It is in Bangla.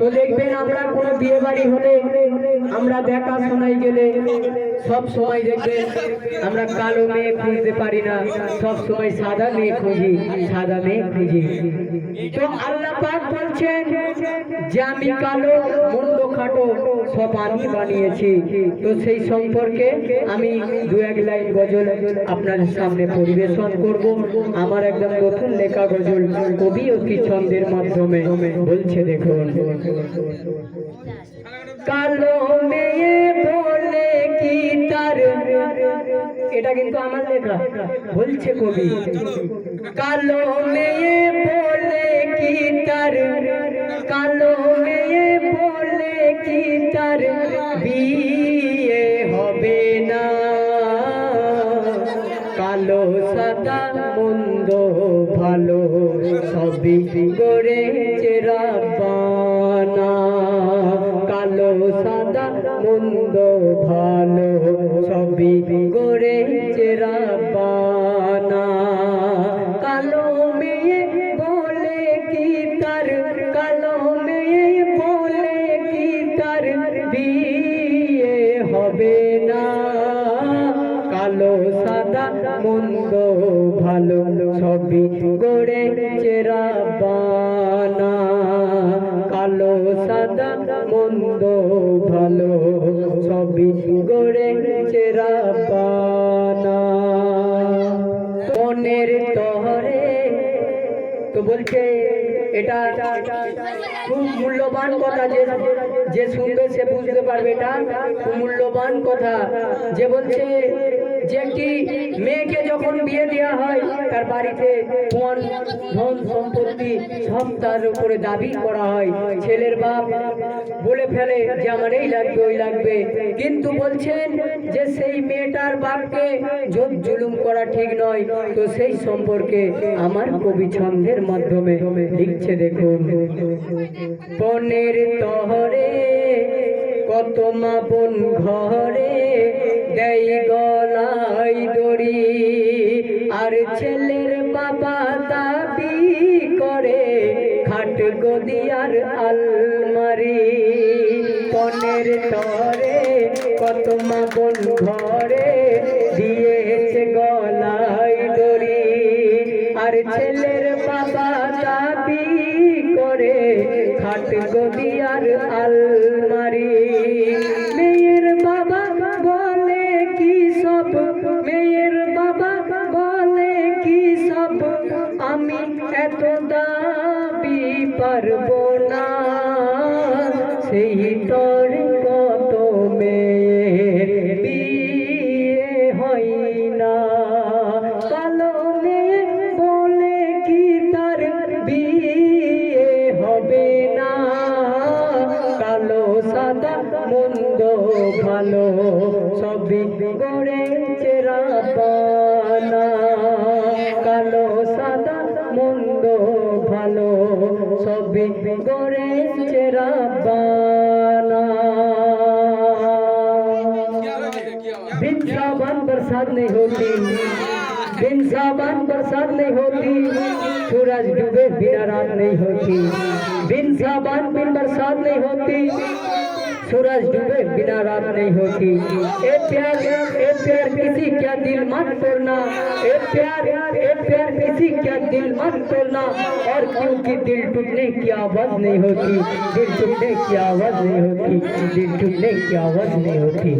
তো দেখবেন আমরা কোনো বিয়ে বাড়ি হলে আমরা দেখা শোনাই গেলে সব সময় দেখবেন আমরা কালো মেয়ে খুঁজতে পারি না, সব সময় সাদা মেয়ে খুঁজি, সাদা মেয়ে খুঁজি। তো আল্লাহ পাক বলছেন যে আমি কালো মন্দ খাটো সব আমি বানিয়েছি। তো সেই সম্পর্কে আমি দু এক লাইন গজল আপনাদের সামনে পরিবেশন করব। আমার একদম নতুন লেখা গজল কবি ও কি ছন্দের মাধ্যমে বলছে, দেখুন। কালো মেয়ে বলে কি তার? এটা কিন্তু আমার লেখা। বলছে কবি। কালো মেয়ে বলে কি তার? কালো মেয়ে মন্দ ভালো সবই গড়েছে রাব্বানা। কালো, সাদা, মন্দ ভালো সবই গড়েছে রাব্বানা। কালো মেয়ে বলে কি তার? কালো মেয়ে বলে কি তার? বিয়ে হবে না। কালো, সাদা, মন্দ ভালো ছবি গড়ে চেরা বানা কালো, সাদা, মন্দ, ভালো ছবি গড়ে চেরা বানা মনের তহরে তো বলছে এটা খুব মূল্যবান কথা যে যে শুনবে সে বুঝতে পারবে এটা খুব মূল্যবান কথা। যে বলছে যে একটি মেয়েকে যখন বিয়ে দেওয়া হয়, তার বাড়িতে ধন ধন সম্পত্তি সব তার উপরে দাবি করা হয়। ছেলের বাপ বলে ফেলে যে, আমার এই লাগবে, ওই লাগবে। কিন্তু বলছেন যে, সেই মেয়েটার বাপকে জোর জুলুম করা ঠিক নয়। তো সেই সম্পর্কে আমার কবি ছন্দের মাধ্যমে লিখছে, দেখুন। পনেরো তহরে কত মা বোন ঘরে খাট গদি আলমারি। পনেরো তরে কত মা বোন ঘরে দিয়েছে গলাই দড়ি। আর ছেলের বাবা দাবি করে, খাট গদিয়ার আর পারব না। সেই তোর কত মেয়ের বিয়ে হয় না। কালো মেয়ে বলে কি তার বিয়ে হবে না? কালো, সাদা, মন্দ, ভালো, সবই গড়েছে রাবানা সবই গড়েছে রাবানা बिन सावन बरसात नहीं होती बिन सावन बरसात नहीं होती सूरज डूबे बिना रात नहीं होती बिन सावन बिन बरसात नहीं होती सूरज डूबे बिना रात नहीं होती। ए प्यार ए प्यार किसी क्या दिल मत तोड़ना। ए प्यार ए प्यार किसी क्या दिल मत तोड़ना। और क्योंकि दिल टूटने की आवाज़ नहीं होती, दिल टूटने की आवाज़ नहीं होती, दिल टूटने की आवाज़ नहीं होती।